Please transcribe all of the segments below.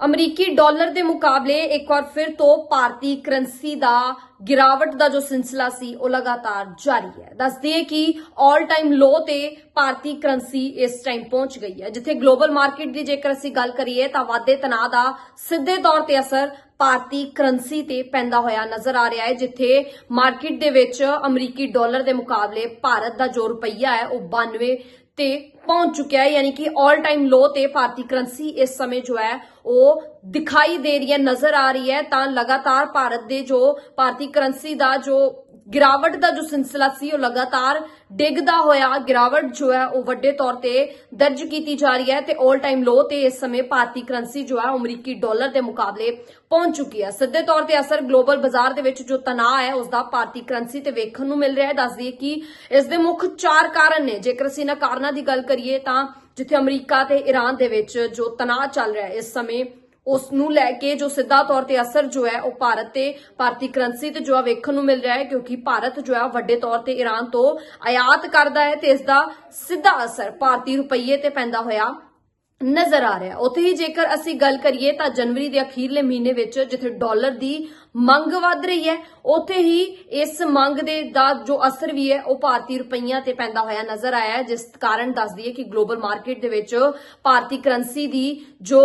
ਅਮਰੀਕੀ ਡਾਲਰ ਦੇ ਮੁਕਾਬਲੇ ਇੱਕ ਵਾਰ ਫਿਰ ਤੋਂ ਭਾਰਤੀ ਕਰੰਸੀ ਦਾ ਗਿਰਾਵਟ ਦਾ ਜੋ ਸਿਲਸਿਲਾ ਸੀ, ਉਹ ਲਗਾਤਾਰ ਜਾਰੀ ਹੈ। ਦੱਸਦੀ ਦਈਏ ਕਿ 올 ਟਾਈਮ ਲੋ ਤੇ ਭਾਰਤੀ ਕਰੰਸੀ ਇਸ ਟਾਈਮ ਪਹੁੰਚ ਗਈ ਹੈ। ਜਿੱਥੇ ਗਲੋਬਲ ਮਾਰਕੀਟ ਦੀ ਜੇਕਰ ਅਸੀਂ ਗੱਲ ਕਰੀਏ, ਤਾਂ ਵਾਧੇ ਤਣਾਅ ਦਾ ਸਿੱਧੇ ਤੌਰ ਤੇ ਅਸਰ ਭਾਰਤੀ ਕਰੰਸੀ ਤੇ ਪੈਂਦਾ ਹੋਇਆ ਨਜ਼ਰ ਆ ਰਿਹਾ ਹੈ, ਜਿੱਥੇ ਮਾਰਕੀਟ ਦੇ ਵਿੱਚ ਅਮਰੀਕੀ ਡਾਲਰ ਦੇ ਮੁਕਾਬਲੇ ਭਾਰਤ ਦਾ ਜੋ ਰੁਪਈਆ ਹੈ, ਉਹ 92 ਤੇ ਪਹੁੰਚ ਚੁੱਕਿਆ ਹੈ, ਯਾਨੀ ਕਿ 올 ਟਾਈਮ ਲੋ ਤੇ ਭਾਰਤੀ ਕਰੰਸੀ ਇਸ ਸਮੇਂ ਜੋ ਹੈ, ਉਹ ਦਿਖਾਈ ਦੇ ਰਹੀ ਹੈ, ਨਜ਼ਰ ਆ ਰਹੀ ਹੈ, ਤਾਂ ਲਗਾਤਾਰ ਭਾਰਤ ਦੇ ਜੋ ਭਾਰਤੀ ਕਰੰਸੀ ਦਾ ਜੋ ਗਿਰਾਵਟ ਦਾ ਜੋ ਸਿਲਸਿਲਾ ਸੀ, ਉਹ ਲਗਾਤਾਰ ਡਿੱਗਦਾ ਹੋਇਆ, ਗਿਰਾਵਟ ਜੋ ਹੈ, ਉਹ ਵੱਡੇ ਤੌਰ ਤੇ ਦਰਜ ਕੀਤੀ ਜਾ ਰਹੀ ਹੈ ਤੇ 올 ਟਾਈਮ ਲੋ ਤੇ ਇਸ ਸਮੇਂ ਭਾਰਤੀ ਕਰੰਸੀ ਜੋ ਹੈ ਅਮਰੀਕੀ ਡਾਲਰ ਦੇ ਮੁਕਾਬਲੇ ਪਹੁੰਚ ਚੁੱਕੀ ਹੈ। ਸਿੱਧੇ ਤੌਰ ਤੇ ਅਸਰ ਗਲੋਬਲ ਬਾਜ਼ਾਰ ਦੇ ਵਿੱਚ ਜੋ ਤਣਾਅ ਹੈ ਉਸ ਦਾ ਭਾਰਤੀ ਕਰੰਸੀ ਤੇ ਵੇਖਣ ਨੂੰ ਮਿਲ ਰਿਹਾ ਹੈ। ਦੱਸ ਦਈਏ ਕਿ ਇਸ ਦੇ ਮੁੱਖ ਚਾਰ ਕਾਰਨ ਨੇ। ਜੇਕਰ ਅਸੀਂ ਇਹਨਾਂ ਕਾਰਨਾਂ ਦੀ ਗੱਲ ਕਰੀਏ ਤਾਂ ਜਿੱਥੇ ਅਮਰੀਕਾ ਤੇ ਈਰਾਨ ਦੇ ਵਿੱਚ ਜੋ ਤਣਾਅ ਚੱਲ ਰਿਹਾ ਹੈ, ਇਸ ਸਮੇਂ ਉਸ ਨੂੰ ਲੈ ਕੇ ਜੋ ਸਿੱਧਾ ਤੌਰ ਤੇ ਅਸਰ ਜੋ ਹੈ ਉਹ ਭਾਰਤ ਤੇ ਭਾਰਤੀ ਕਰੰਸੀ ਤੇ ਜੋ ਆ ਵੇਖਣ ਨੂੰ ਮਿਲ ਰਿਹਾ ਹੈ, ਕਿਉਂਕਿ ਭਾਰਤ ਜੋ ਹੈ ਵੱਡੇ ਤੌਰ ਤੇ ਈਰਾਨ ਤੋਂ ਆਯਾਤ ਕਰਦਾ ਹੈ ਤੇ ਇਸ ਦਾ ਸਿੱਧਾ ਅਸਰ ਭਾਰਤੀ ਰੁਪਈਏ ਤੇ ਪੈਂਦਾ ਹੋਇਆ ਨਜ਼ਰ ਆ ਰਿਹਾ ਉੱਥੇ ਹੀ ਜੇਕਰ ਅਸੀਂ ਗੱਲ ਕਰੀਏ ਤਾਂ ਜਨਵਰੀ ਦੇ ਅਖੀਰਲੇ ਮਹੀਨੇ ਵਿੱਚ ਜਿੱਥੇ ਡਾਲਰ ਦੀ ਮੰਗ ਵੱਧ ਰਹੀ ਹੈ, ਉੱਥੇ ਹੀ ਇਸ ਮੰਗ ਦੇ ਦਾ ਜੋ ਅਸਰ ਵੀ ਹੈ, ਉਹ ਭਾਰਤੀ ਰੁਪਈਆਂ ਤੇ ਪੈਂਦਾ ਹੋਇਆ ਨਜ਼ਰ ਆਇਆ ਜਿਸ ਕਾਰਨ ਦੱਸਦੀ ਹੈ ਕਿ ਗਲੋਬਲ ਮਾਰਕੀਟ ਦੇ ਵਿੱਚ ਭਾਰਤੀ ਕਰੰਸੀ ਦੀ ਜੋ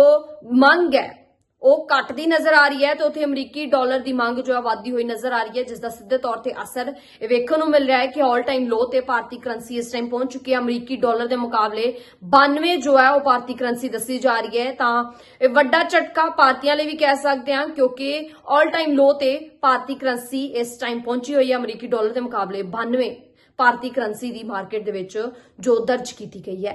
ਮੰਗ ਹੈ ਉਹ ਘਟਦੀ ਨਜ਼ਰ ਆ ਰਹੀ ਹੈ ਤੇ ਉੱਥੇ ਅਮਰੀਕੀ ਡਾਲਰ ਦੀ ਮੰਗ ਜੋ ਹੈ ਵਧਦੀ ਹੋਈ ਨਜ਼ਰ ਆ ਰਹੀ ਹੈ ਜਿਸ ਦਾ ਸਿੱਧੇ ਤੌਰ ਤੇ ਅਸਰ ਇਹ ਵੇਖਣ ਨੂੰ ਮਿਲ ਰਿਹਾ ਹੈ ਕਿ ਆਲ ਟਾਈਮ ਲੋ ਤੇ ਭਾਰਤੀ ਕਰੰਸੀ ਇਸ ਟਾਈਮ ਪਹੁੰਚ ਚੁੱਕੀ ਹੈ। ਅਮਰੀਕੀ ਡਾਲਰ ਦੇ ਮੁਕਾਬਲੇ 92 ਜੋ ਹੈ ਉਹ ਭਾਰਤੀ ਕਰੰਸੀ ਦੱਸੀ ਜਾ ਰਹੀ ਹੈ। ਤਾਂ ਇਹ ਵੱਡਾ ਝਟਕਾ ਭਾਰਤੀਆਂ ਲਈ ਵੀ ਕਹਿ ਸਕਦੇ ਹਾਂ, ਕਿਉਂਕਿ ਆਲ ਟਾਈਮ ਲੋ ਤੇ ਭਾਰਤੀ ਕਰੰਸੀ ਇਸ ਟਾਈਮ ਪਹੁੰਚੀ ਹੋਈ ਹੈ। ਅਮਰੀਕੀ ਡਾਲਰ ਦੇ ਮੁਕਾਬਲੇ 92 ਭਾਰਤੀ ਕਰੰਸੀ ਦੀ ਮਾਰਕੀਟ ਦੇ ਵਿੱਚ ਜੋ ਦਰਜ ਕੀਤੀ ਗਈ ਹੈ।